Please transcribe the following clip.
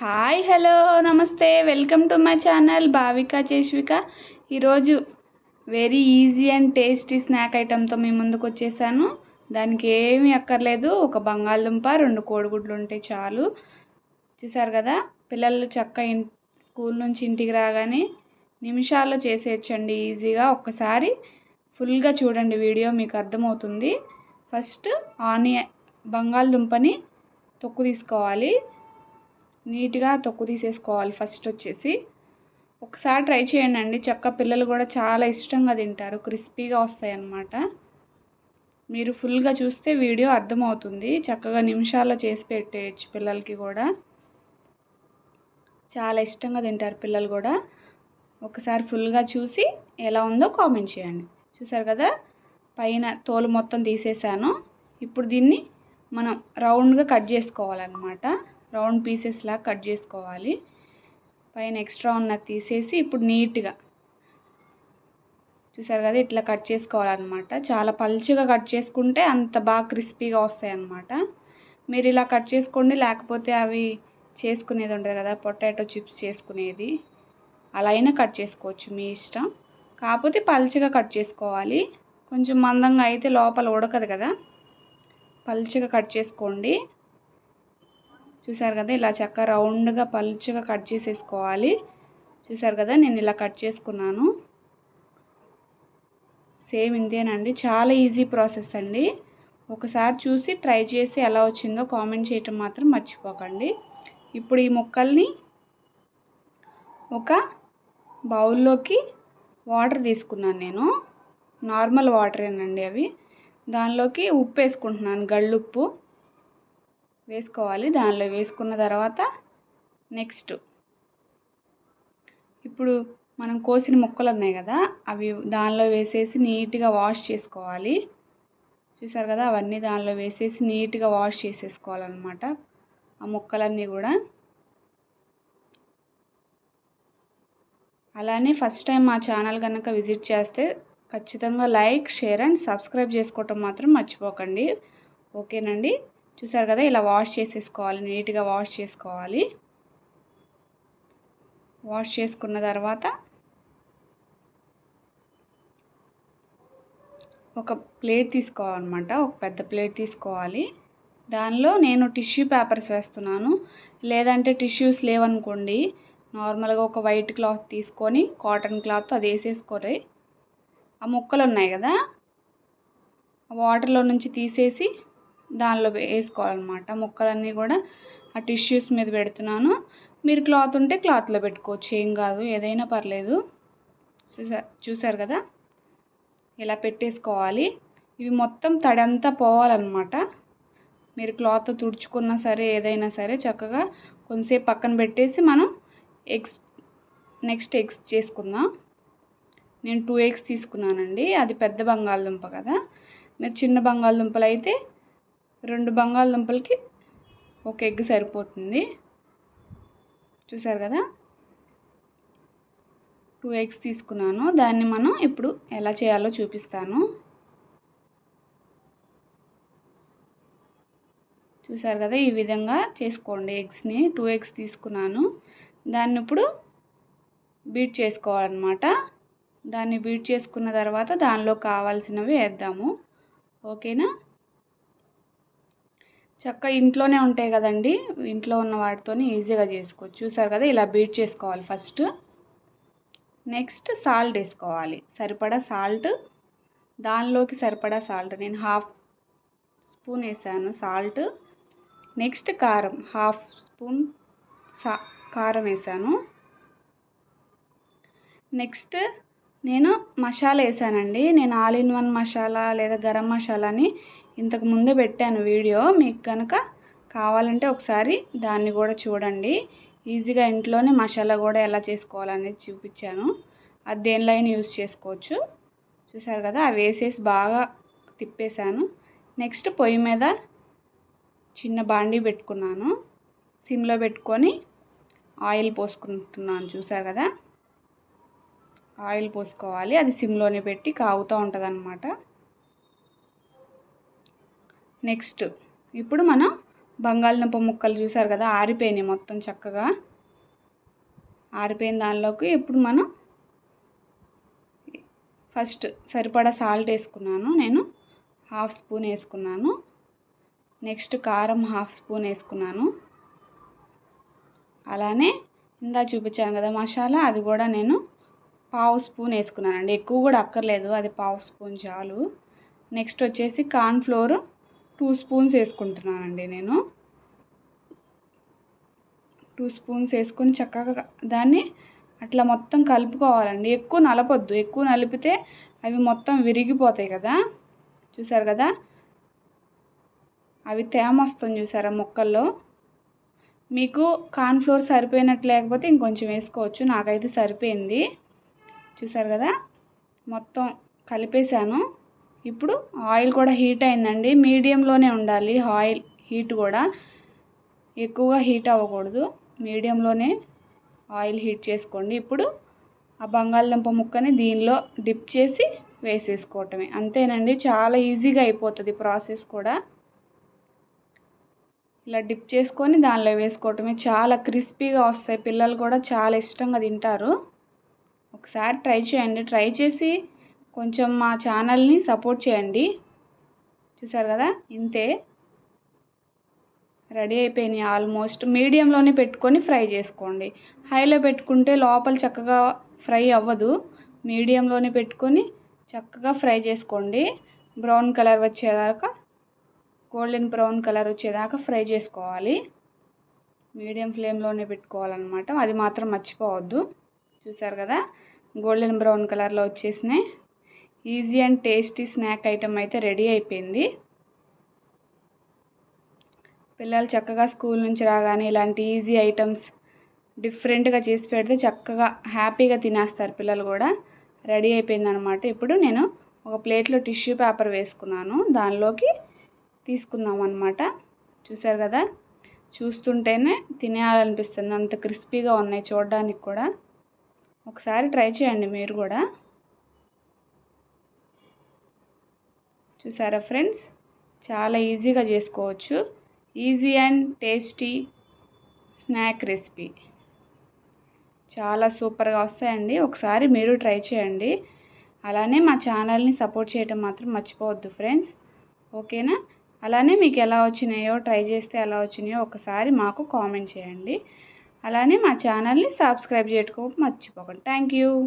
Hi hello నమస్తే. Welcome to my channel Bhavika Cheshvika ఈరోజు very easy and tasty snack ఐటెంతో మీ ముందుకు వచ్చేసాను. దానికి ఏమీ అక్కర్లేదు. ఒక బంగాళదుంప రెండు కోడిగుడ్లు ఉంటే చాలు. చూసారు కదా పిల్లలు చక్క స్కూల్ నుంచి ఇంటికి రాగానే నిమిషాల్లో చేసేయచ్చండి ఈజీగా. ఒక్కసారి ఫుల్గా చూడండి వీడియో మీకు అర్థమవుతుంది. ఫస్ట్ ఆనియన్ బంగాళదుంపని తొక్కు తీసుకోవాలి. నీట్గా తొక్కు తీసేసుకోవాలి ఫస్ట్ వచ్చేసి. ఒకసారి ట్రై చేయండి అండి చక్క పిల్లలు కూడా చాలా ఇష్టంగా తింటారు. క్రిస్పీగా వస్తాయి అన్నమాట మీరు ఫుల్గా చూస్తే వీడియో అర్థమవుతుంది. చక్కగా నిమిషాల్లో చేసి పెట్టేయచ్చు పిల్లలకి కూడా. చాలా ఇష్టంగా తింటారు పిల్లలు కూడా. ఒకసారి ఫుల్గా చూసి ఎలా ఉందో కామెంట్ చేయండి. చూసారు కదా? పైన తోలు మొత్తం తీసేసాను. ఇప్పుడు దీన్ని మనం రౌండ్గా కట్ చేసుకోవాలన్నమాట. రౌండ్ పీసెస్ కట్ చేసుకోవాలి. పైన ఎక్స్ట్రా ఉన్నది తీసేసి ఇప్పుడు నీట్గా చూసారు కదా ఇట్లా కట్ చేసుకోవాలన్నమాట. చాలా పల్చగా కట్ చేసుకుంటే అంత బాగా క్రిస్పీగా వస్తాయి అన్నమాట మీరు ఇలా కట్ చేసుకోండి లేకపోతే అవి చేసుకునేది ఉంటుంది కదా పొటాటో చిప్స్ చేసుకునేది. అలా అయినా కట్ చేసుకోవచ్చు మీ ఇష్టం. కాకపోతే పల్చగా కట్ చేసుకోవాలి. కొంచెం మందంగా అయితే లోపల ఉడకదు కదా. పల్చగా కట్ చేసుకోండి. చూసారు కదా ఇలా చక్క రౌండ్గా పలుచుగా కట్ చేసేసుకోవాలి. చూసారు కదా నేను ఇలా కట్ చేసుకున్నాను. సేమ్ ఇంతేనండి. చాలా ఈజీ ప్రాసెస్ అండి. ఒకసారి చూసి ట్రై చేసి ఎలా వచ్చిందో కామెంట్ చేయటం మాత్రం మర్చిపోకండి. ఇప్పుడు ఈ ముక్కల్ని ఒక బౌల్లోకి వాటర్ తీసుకున్నాను నేను. నార్మల్ వాటరేనండి అవి. దానిలోకి ఉప్పు వేసుకుంటున్నాను గళ్ళుప్పు. వేసుకోవాలి. దానిలో వేసుకున్న తర్వాత నెక్స్ట్. ఇప్పుడు మనం కోసిన ముక్కలు ఉన్నాయి కదా అవి దానిలో వేసేసి నీట్గా వాష్ చేసుకోవాలి. చూసారు కదా అవన్నీ దానిలో వేసేసి నీట్గా వాష్ చేసేసుకోవాలన్నమాట. ఆ ముక్కలన్నీ కూడా. అలానే ఫస్ట్ టైం మా ఛానల్ కనుక విజిట్ చేస్తే ఖచ్చితంగా లైక్ షేర్ అండ్ సబ్స్క్రైబ్ చేసుకోవటం మాత్రం మర్చిపోకండి. ఓకేనండి? చూసారు కదా ఇలా వాష్ చేసేసుకోవాలి నీట్గా వాష్ చేసుకోవాలి. వాష్ చేసుకున్న తర్వాత ఒక ప్లేట్ తీసుకోవాలన్నమాట ఒక పెద్ద ప్లేట్ తీసుకోవాలి. దానిలో నేను టిష్యూ పేపర్స్ వేస్తున్నాను. లేదంటే టిష్యూస్ లేవనుకోండి నార్మల్గా ఒక వైట్ క్లాత్ తీసుకొని కాటన్ క్లాత్ అది వేసేసుకొని ఆ ముక్కలు ఉన్నాయి కదా వాటర్లో నుంచి తీసేసి దానిలో వేసుకోవాలన్నమాట. ముక్కలన్నీ కూడా ఆ టిష్యూస్ మీద పెడుతున్నాను. మీరు క్లాత్ ఉంటే క్లాత్లో పెట్టుకోవచ్చు. ఏం కాదు ఏదైనా పర్లేదు. చూసా చూసారు కదా? ఇలా పెట్టేసుకోవాలి. ఇవి మొత్తం తడంతా పోవాలన్నమాట. మీరు క్లాత్ తుడుచుకున్నా సరే ఏదైనా సరే చక్కగా కొంతసేపు పక్కన పెట్టేసి మనం ఎగ్స్ నెక్స్ట్ ఎగ్స్ చేసుకుందాం. నేను టూ ఎగ్స్ తీసుకున్నానండి. అది పెద్ద బంగాళదుంప కదా? మీరు చిన్న బంగాళదుంపలు అయితే రెండు బంగాళదుంపలకి ఒక ఎగ్ సరిపోతుంది. చూసారు కదా? టూ ఎగ్స్ తీసుకున్నాను. దాన్ని మనం ఇప్పుడు ఎలా చేయాలో చూపిస్తాను. చూసారు కదా? ఈ విధంగా చేసుకోండి ఎగ్స్ని. టూ ఎగ్స్ తీసుకున్నాను. దాన్ని ఇప్పుడు బీట్ చేసుకోవాలన్నమాట. దాన్ని బీట్ చేసుకున్న తర్వాత దానిలో కావాల్సినవి వేద్దాము. ఓకేనా? చక్క ఇంట్లోనే ఉంటాయి కదండి. ఇంట్లో ఉన్న వాటితో ఈజీగా చేసుకోవచ్చు. చూసారు కదా ఇలా బీట్ చేసుకోవాలి ఫస్ట్. నెక్స్ట్ సాల్ట్ వేసుకోవాలి. సరిపడా సాల్ట్. దానిలోకి సరిపడా సాల్ట్. నేను హాఫ్ స్పూన్ వేసాను సాల్ట్. నెక్స్ట్ కారం. హాఫ్ స్పూన్ సా కారం వేసాను. నెక్స్ట్ నేను మసాలా వేసానండి. నేను ఆల్ ఇన్ వన్ మసాలా లేదా గరం మసాలాని ఇంతకు ముందే పెట్టాను వీడియో. మీకు కనుక కావాలంటే ఒకసారి దాన్ని కూడా చూడండి. ఈజీగా ఇంట్లోనే మసాలా కూడా ఎలా చేసుకోవాలనేది చూపించాను. అది దేనిలో అయినా యూజ్ చేసుకోవచ్చు? చూసారు కదా అవి వేసేసి బాగా తిప్పేశాను. నెక్స్ట్ పొయ్యి మీద చిన్న బాండీ పెట్టుకున్నాను. సిమ్లో పెట్టుకొని ఆయిల్ పోసుకుంటున్నాను. చూసారు కదా? ఆయిల్ పోసుకోవాలి. అది సిమ్లోనే పెట్టి కాగుతూ ఉంటుంది అన్నమాట నెక్స్ట్ ఇప్పుడు మనం బంగాళదుంప ముక్కలు చూసారు కదా ఆరిపోయినాయి మొత్తం చక్కగా. ఆరిపోయిన దానిలోకి ఇప్పుడు మనం ఫస్ట్ సరిపడా సాల్ట్ వేసుకున్నాను. నేను హాఫ్ స్పూన్ వేసుకున్నాను. నెక్స్ట్ కారం హాఫ్ స్పూన్ వేసుకున్నాను. అలానే ఇందా చూపించాను కదా మసాలా అది కూడా నేను పావు స్పూన్ వేసుకున్నానండి. ఎక్కువ కూడా అక్కర్లేదు. అది పావు స్పూన్ చాలు. నెక్స్ట్ వచ్చేసి కార్న్ ఫ్లోర్ టూ స్పూన్స్ వేసుకుంటున్నానండి నేను. టూ స్పూన్స్ వేసుకొని చక్కగా దాన్ని అట్లా మొత్తం కలుపుకోవాలండి. ఎక్కువ నలపొద్దు. ఎక్కువ నలిపితే అవి మొత్తం విరిగిపోతాయి కదా. చూసారు కదా? అవి తేమ వస్తుంది చూసారా ముక్కల్లో? మీకు కార్న్ఫ్లోర్ సరిపోయినట్టు లేకపోతే ఇంకొంచెం వేసుకోవచ్చు. నాకైతే సరిపోయింది. చూసారు కదా? మొత్తం కలిపేశాను. ఇప్పుడు ఆయిల్ కూడా హీట్ అయిందండి. మీడియంలోనే ఉండాలి ఆయిల్ హీట్ కూడా. ఎక్కువగా హీట్ అవ్వకూడదు. మీడియంలోనే ఆయిల్ హీట్ చేసుకోండి. ఇప్పుడు ఆ బంగాళదుంప ముక్కని దీనిలో డిప్ చేసి వేసేసుకోవటమే. అంతేనండి. చాలా ఈజీగా అయిపోతుంది ప్రాసెస్ కూడా. ఇలా డిప్ చేసుకొని దానిలో వేసుకోవటమే. చాలా క్రిస్పీగా వస్తాయి. పిల్లలు కూడా చాలా ఇష్టంగా తింటారు. ఒకసారి ట్రై చేయండి. ట్రై చేసి కొంచెం మా ఛానల్ని సపోర్ట్ చేయండి. చూసారు కదా? ఇంతే. రెడీ అయిపోయినాయి ఆల్మోస్ట్. మీడియంలోనే పెట్టుకొని ఫ్రై చేసుకోండి. హైలో పెట్టుకుంటే లోపల చక్కగా ఫ్రై అవ్వదు. మీడియంలోనే పెట్టుకొని చక్కగా ఫ్రై చేసుకోండి. బ్రౌన్ కలర్ వచ్చేదాకా గోల్డెన్ బ్రౌన్ కలర్ వచ్చేదాకా ఫ్రై చేసుకోవాలి. మీడియం ఫ్లేమ్లోనే పెట్టుకోవాలన్నమాట. అది మాత్రం మర్చిపోవద్దు. చూసారు కదా? గోల్డెన్ బ్రౌన్ కలర్లో వచ్చేసినాయి. Easy and tasty snack item అయితే రెడీ అయిపోయింది. పిల్లలు చక్కగా స్కూల్ నుంచి రాగానే ఇలాంటి ఈజీ ఐటమ్స్ డిఫరెంట్గా చేసి పెడితే చక్కగా హ్యాపీగా తినేస్తారు పిల్లలు కూడా. రెడీ అయిపోయింది అనమాట ఇప్పుడు నేను ఒక ప్లేట్లో టిష్యూ పేపర్ వేసుకున్నాను. దానిలోకి తీసుకుందాం అనమాట చూసారు కదా? చూస్తుంటేనే తినేయాలనిపిస్తుంది. అంత క్రిస్పీగా ఉన్నాయి చూడడానికి కూడా. ఒకసారి ట్రై చేయండి మీరు కూడా. చూసారా ఫ్రెండ్స్? చాలా ఈజీగా చేసుకోవచ్చు. Easy and tasty snack recipe. చాలా సూపర్గా వస్తాయండి. ఒకసారి మీరు ట్రై చేయండి. అలానే మా ఛానల్ని సపోర్ట్ చేయటం మాత్రం మర్చిపోవద్దు ఫ్రెండ్స్. ఓకేనా? అలానే మీకు ఎలా వచ్చినాయో ట్రై చేస్తే ఎలా వచ్చినాయో ఒకసారి మాకు కామెంట్ చేయండి. అలానే మా ఛానల్ని సబ్స్క్రైబ్ చేసుకోవడం మర్చిపోకండి. Thank you.